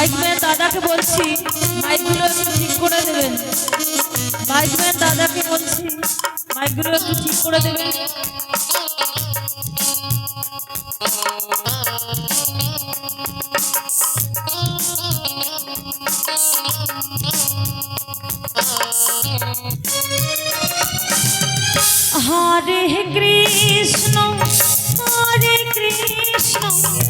Mic man দাদাকে বলছি, মাইকগুলো একটু ঠিক করে দেবেন। মাইক ম্যান দাদাকে বলছি, মাইকগুলো একটু ঠিক করে দেবেন। হরে কৃষ্ণ হরে কৃষ্ণ।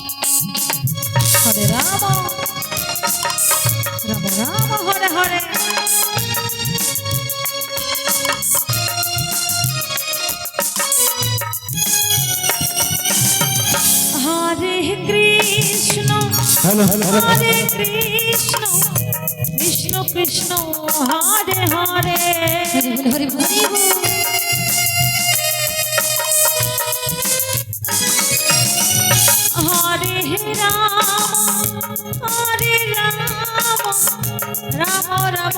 হ্যালো হরে কৃষ্ণ কৃষ্ণ কৃষ্ণ হরে হরে হরে হরে। হরে রাম হরে রাম রাম রাম